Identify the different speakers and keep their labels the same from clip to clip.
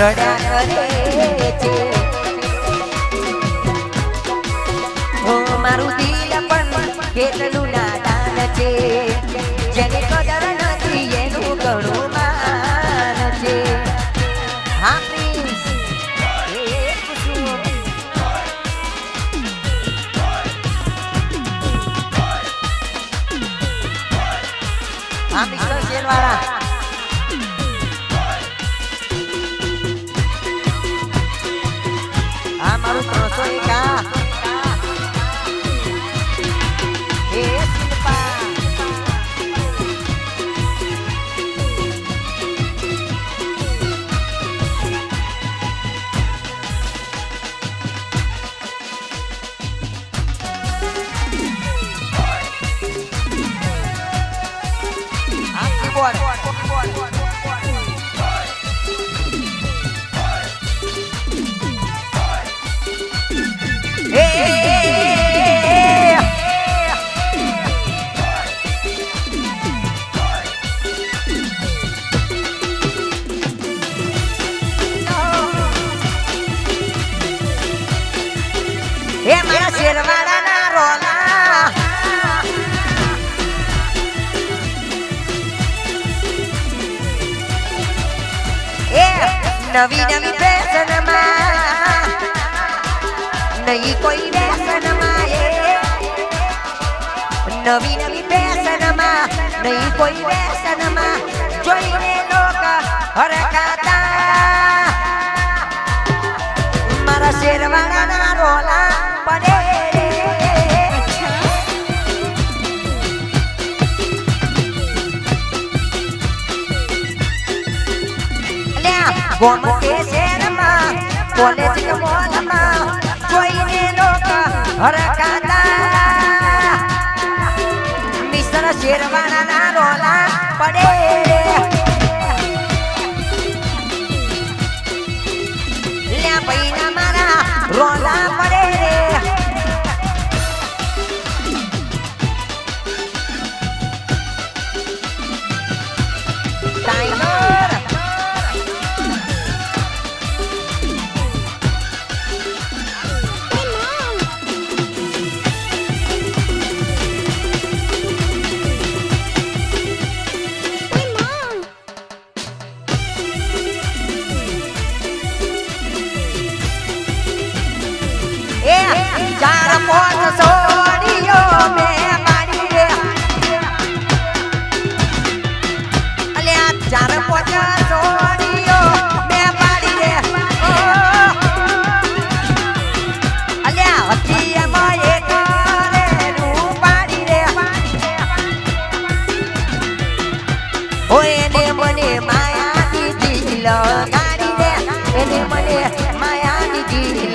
Speaker 1: રડ્યા કરે છે. હું મારું દિલ પણ કેટલું નહીં કોઈ વ્યસનમાં એ. નવી નવી વ્યસનમાં નહીં કોઈ વ્યસનમાં. જોઈને લોક હરકાતા મારા શેરવાના રોલા પડે. ગોમતે શહેરમાં કોલેજ મોલમાં અરે કાંદા મિશ્ર શેરવાના ના રોલા પડે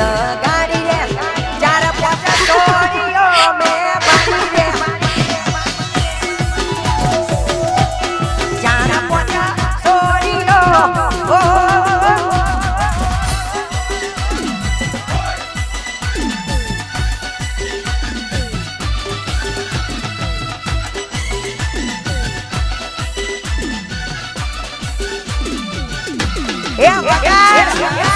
Speaker 1: લગાડી રે ચાર પાંચ છોરીઓ મે બાડી રે ચાર પાંચ છોરીઓ ઓ Yeah, yeah, yeah, yeah.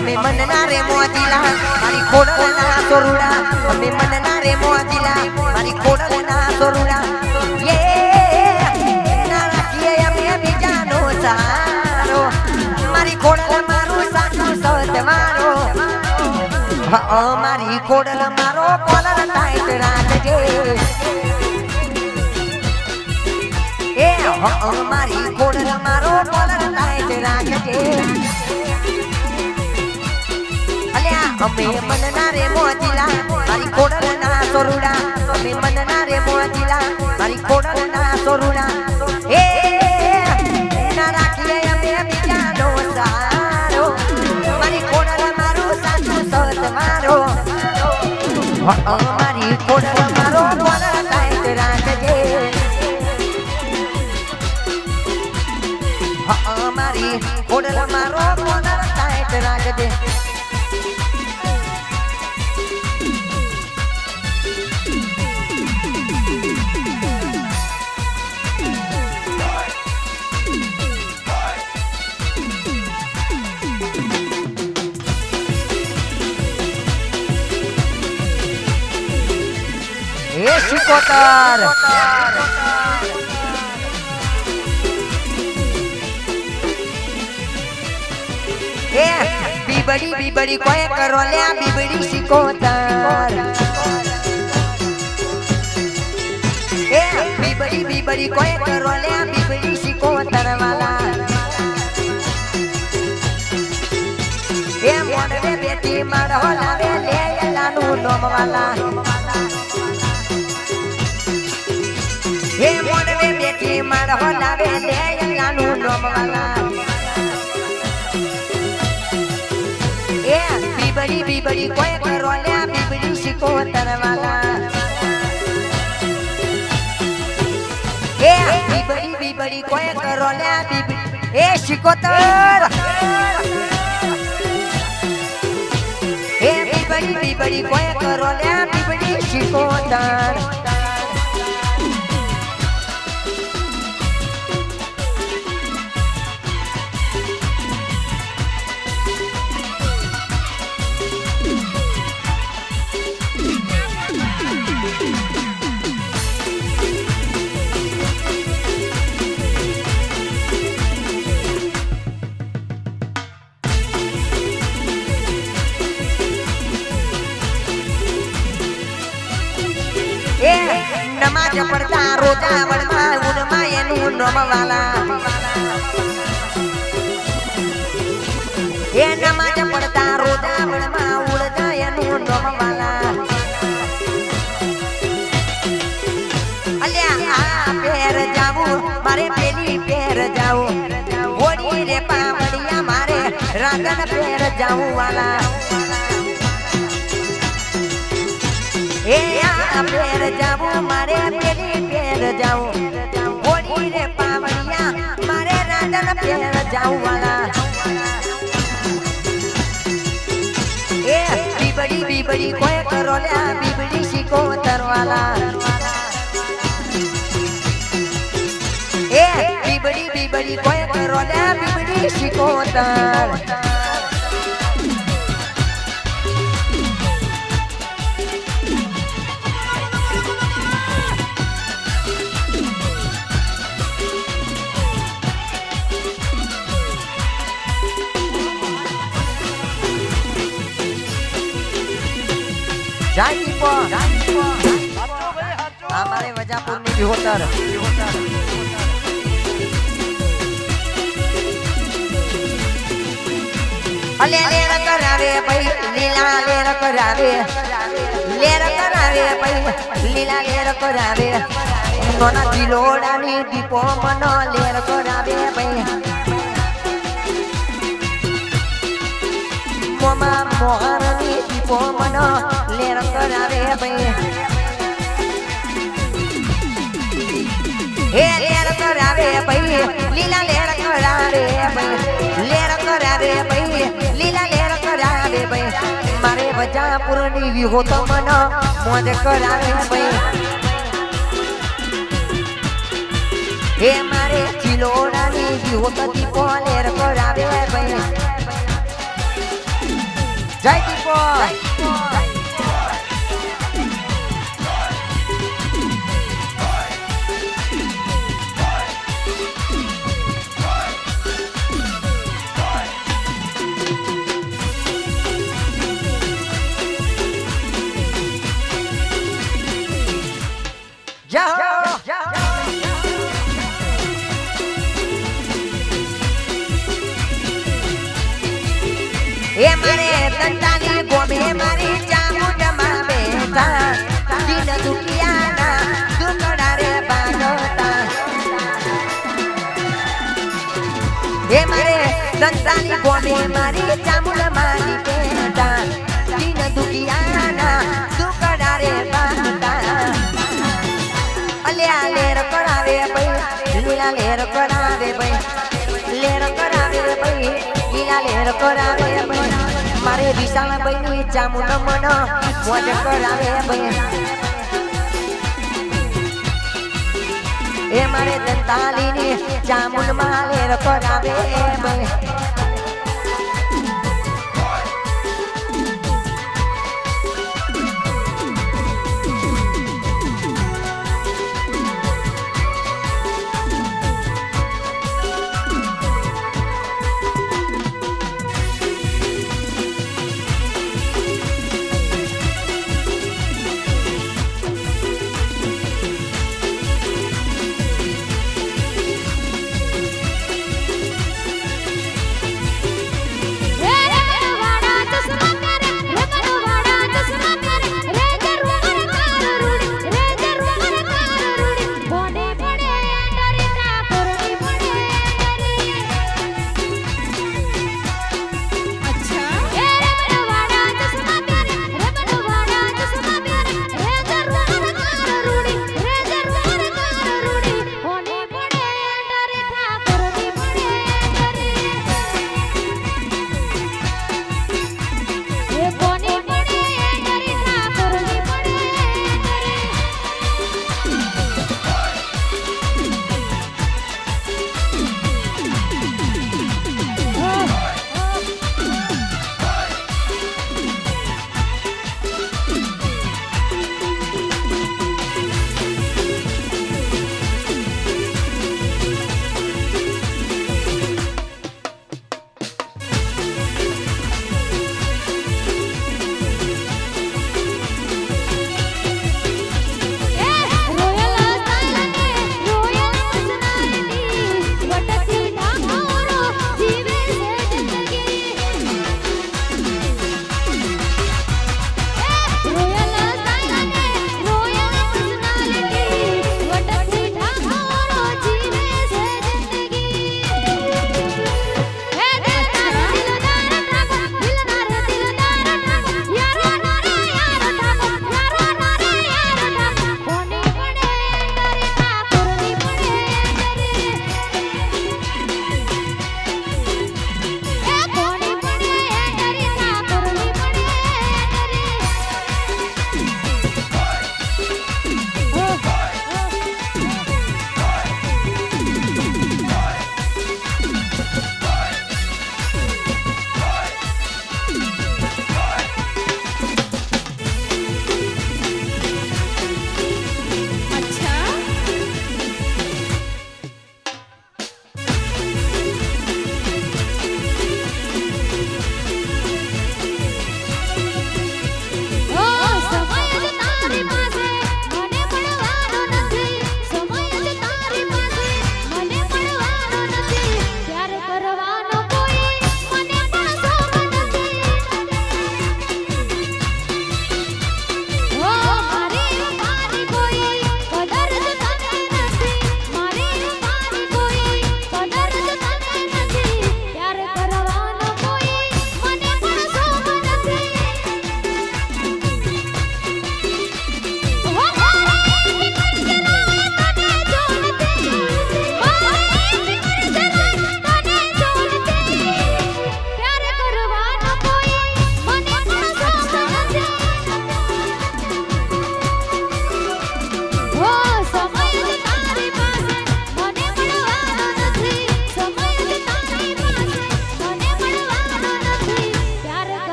Speaker 1: અમે મનના રે મોજીલા મારી ખોડલના સોરુડા. અમે મનના રે મોજીલા મારી ખોડલના સોરુડા. યે ના રાખીએ અમે બીજાનો સારો. મારી ખોડલ મારું સાચું સત મારો મારી ખોડલ મારો કોલર ટાઈટ રાખજે. એ મારી ખોડલ મારો કોલર ટાઈટ રાખજે. અમે મનના રે મોજીલા, મારી ખોડલના સોરુડા. અમે મનના રે મોજીલા, મારી ખોડલના સોરુડા. એ ના રાખીએ અમે બીજાનો સહારો મારી સત મારો. મારી ખોડલ મારો રાખજે. મારી ખોડલ મારો શિકોતર એ બીબડી બીબડી કોઈ કરો લ્યા બીબડી શિકોતર એ બીબડી બીબડી કોઈ કરો લ્યા બીબડી શિકોતર વાલા એ મોડે બેટી મારો લાવે લે એલાનું નોમ હે મોડવે બેટી મારો લાવે લે એલાનું નોમ વાલા. એ બીબડી બીબડી કોઈ કરો લે બીબડી શીખો તરવાલા એ બીબડી બીબડી કોઈ કરો લે બીબડી એ શિકોતર એ બીબડી બીબડી કોઈ કરો લે બીબડી શિકોતર એ નમાજ પડતા રોજા વડમાં ઉડતા એનું નમવાલા. અલ્યા, આ પેર જાવું, મારે પેલી પેર જાવું. ઓડી રે પાવડિયા મારે રાગન પેર જાવું વાલા એ આ પેર જાવું, મારે પેલી પેર જાવું. રાંડન પેર જાવું વાલા એ બીબડી બીબડી કોઈ કરો લ્યા બીબડી શીખો તરવાલા. એ બીબડી બીબડી કોઈ કરો લ્યા બીબડી શીખો તર. અમારે વજાપુરની બિહોતર અલે લેર કરાવે ભાઈ, લીલા લેર કરાવે લેર કરાવે ભાઈ, લીલા લેર કરાવે નોના દિલોડાની દીપો મનો લેર કરાવે ભાઈ. મોમાં મોહરની દીપો મનો લેર કરાવે ભાઈ. હે લેર કરાવે ભાઈ, લીલા લેર કરાવે ભાઈ. લેર કરાવે ભાઈ, લીલા લેર કરાવે ભાઈ. મારે વજાપુરની વિહો તો મન મોજ કરાવે ભાઈ. હે મારે ચિલોડાની વિહો તો દીપો લેર કરાવે ભાઈ. Jai Deepak! Jai લેર કરાવે ભાઈ. મારે વિશાળ ભાઈ નું ચામુંડ મન. મોજ કરાવે ભાઈ. એ મારે દંતાલી ની ચામુંડમાં લેર કરાવે ભાઈ.